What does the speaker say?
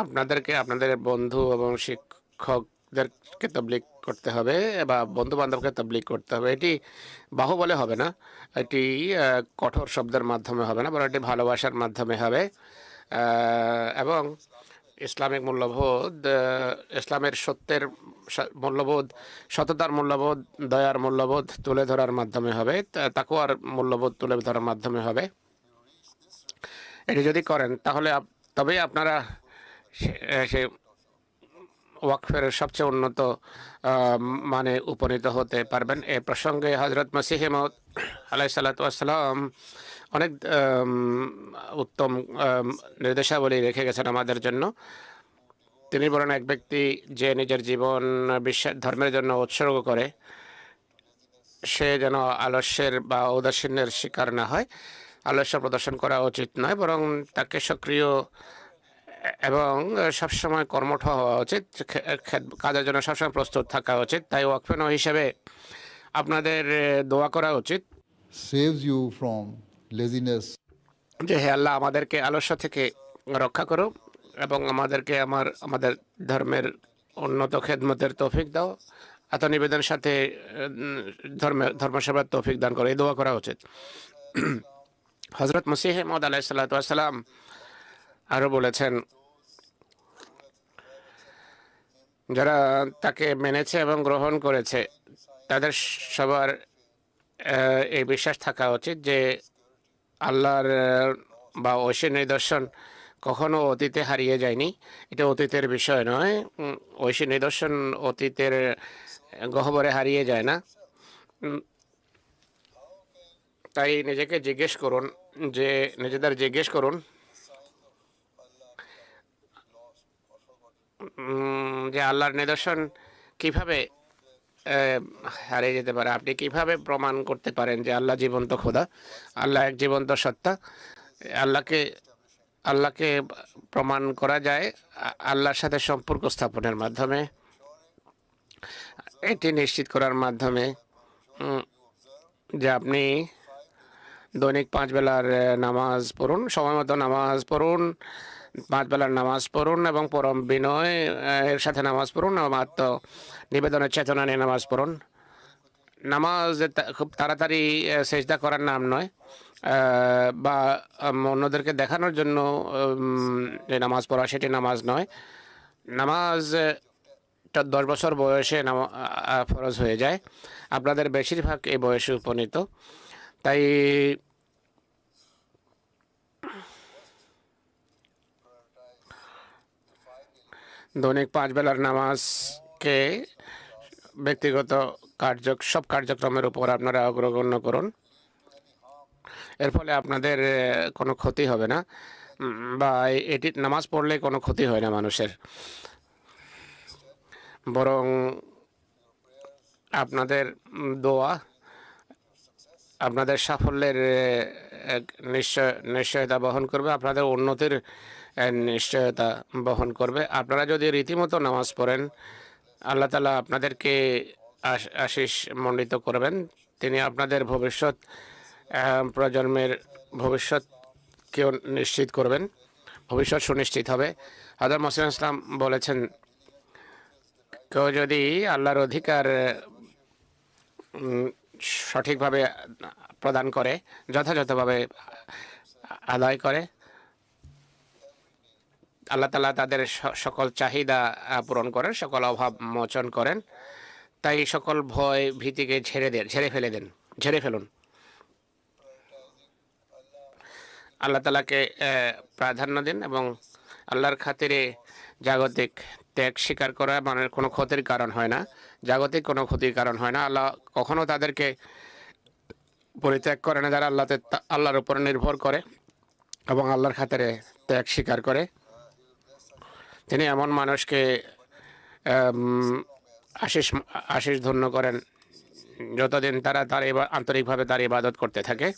আপনাদেরকে, আপনাদের বন্ধু এবং শিক্ষকদেরকে তবলিক করতে হবে বা বন্ধু বান্ধবকে তবলিক করতে হবে। এটি বাহুবলে হবে না। এটি কঠোর শব্দের মাধ্যমে হবে না, বরং এটি ভালোবাসার মাধ্যমে হবে। এবং ইসলামিক মূল্যবোধ ইসলামের সত্যের মূল্যবোধ, সততার মূল্যবোধ, দয়ার মূল্যবোধ তুলে ধরার মাধ্যমে হবে। তাকুয়ার মূল্যবোধ তুলে ধরার মাধ্যমে হবে। এটি যদি করেন, তাহলে তবেই আপনারা সে- ওয়াকফের সবচেয়ে উন্নত মানে উপনীত হতে পারবেন। এ প্রসঙ্গে হজরত মসিহেমদ আলাই সাল্লাতাম অনেক উত্তম নির্দেশাবলী রেখে গেছেন আমাদের জন্য। তিনি বলেন, এক ব্যক্তি যে নিজের জীবন বিশ্বাস ধর্মের জন্য উৎসর্গ করে, সে যেন আলস্যের বা ঔদাসীন্যের শিকার না হয়। আলস্য প্রদর্শন করা উচিত নয় বরং তাকে সক্রিয় এবং সবসময় কর্মঠ হওয়া উচিত। কাজের জন্য সবসময় প্রস্তুত থাকা উচিত। তাই ওয়াকফেন হিসেবে আপনাদের দোয়া করা উচিত। You from laziness. যে হে আল্লাহ আমাদেরকে আলস্য থেকে রক্ষা করো এবং আমাদেরকে আমার আমাদের ধর্মের উন্নত খেদমতের তৌফিক দাও। আত্মনিবেদনের সাথে ধর্মের ধর্মসেবার তৌফিক দান করো। এই দোয়া করা উচিত। হজরত মসিহ মদ আলাইসাল্লাম আরও বলেছেন, যারা তাকে মেনেছে এবং গ্রহণ করেছে, তাদের সবার এই বিশ্বাস থাকা উচিত যে আল্লাহর বা ঐশী নিদর্শন কখনো অতীতে হারিয়ে যায়নি। এটা অতীতের বিষয় নয় ঐশী নিদর্শন অতীতের গহ্বরে হারিয়ে যায় না। তাই নিজেকে জিজ্ঞেস করুন, যে নিজেদের জিজ্ঞেস করুন। যে আল্লাহর নিদর্শন কীভাবে হারিয়ে যেতে পারে, আপনি কীভাবে প্রমাণ করতে পারেন যে আল্লাহ জীবন্ত খোদা, আল্লাহ এক জীবন্ত সত্তা, আল্লাহকে আল্লাহকে প্রমাণ করা যায়, আল্লাহর সাথে সম্পর্ক স্থাপনের মাধ্যমে, এটি নিশ্চিত করার মাধ্যমে যে আপনি দৈনিক পাঁচ বেলার নামাজ পড়ুন। সময় মতো নামাজ পড়ুন, পাঁচ বেলার নামাজ পড়ুন এবং পরম বিনয় এর সাথে নামাজ পড়ুন আত্ম নিবেদনের চেতনা নিয়ে নামাজ পড়ুন। নামাজ খুব তাড়াতাড়ি সেজদা করার নাম নয়। বা অন্যদেরকে দেখানোর জন্য যে নামাজ পড়া সেটি নামাজ নয়। নামাজ দশ বছর বয়সে ফরজ হয়ে যায়। আপনাদের বেশিরভাগ এই বয়সে উপনীত। তাই দৈনিক পাঁচ বেলার নামাজকে ব্যক্তিগত কার্য সব কার্যক্রমের উপর আপনারা অগ্রগণ্য করুন। এর ফলে আপনাদের কোনো ক্ষতি হবে না। বা এটি নামাজ পড়লে কোনো ক্ষতি হয় না মানুষের। বরং আপনাদের দোয়া আপনাদের সাফল্যের নিশ্চয়, নিশ্চয়তা বহন করবে, আপনাদের উন্নতির নিশ্চয়তা বহন করবে। আপনারা যদি রীতিমতো নামাজ পড়েন, আল্লাহ তালা আপনাদেরকে আশ- আশিস মণ্ডিত করবেন। তিনি আপনাদের ভবিষ্যৎ প্রজন্মের ভবিষ্যৎকেও নিশ্চিত করবেন। ভবিষ্যৎ সুনিশ্চিত হবে। হাজার মসিম ইসলাম বলেছেন, কেউ যদি আল্লাহর অধিকার সঠিকভাবে প্রদান করে, যথাযথভাবে আদায় করে। আল্লাহ তালা তাদের সকল চাহিদা পূরণ করেন, সকল অভাব মোচন করেন। তাই সকল ভয় ভীতিকে ঝেড়ে দেন, ঝেড়ে ফেলে দেন, ঝেড়ে ফেলুন। আল্লাহ তালাকে প্রাধান্য দিন এবং আল্লাহর খাতিরে জাগতিক ত্যাগ স্বীকার করা মানে কোনো ক্ষতির কারণ হয় না। জাগতিক কোনো ক্ষতির কারণ হয় না। আল্লাহ কখনও তাদেরকে পরিত্যাগ করে না, যারা আল্লাহতে আল্লাহর উপর নির্ভর করে এবং আল্লাহর খাতিরে ত্যাগ স্বীকার করে। তিনি এমন মানুষকে আশিস আশিস ধন্য করেন, যতদিন তারা তার আন্তরিকভাবে তার ইবাদত করতে থাকে।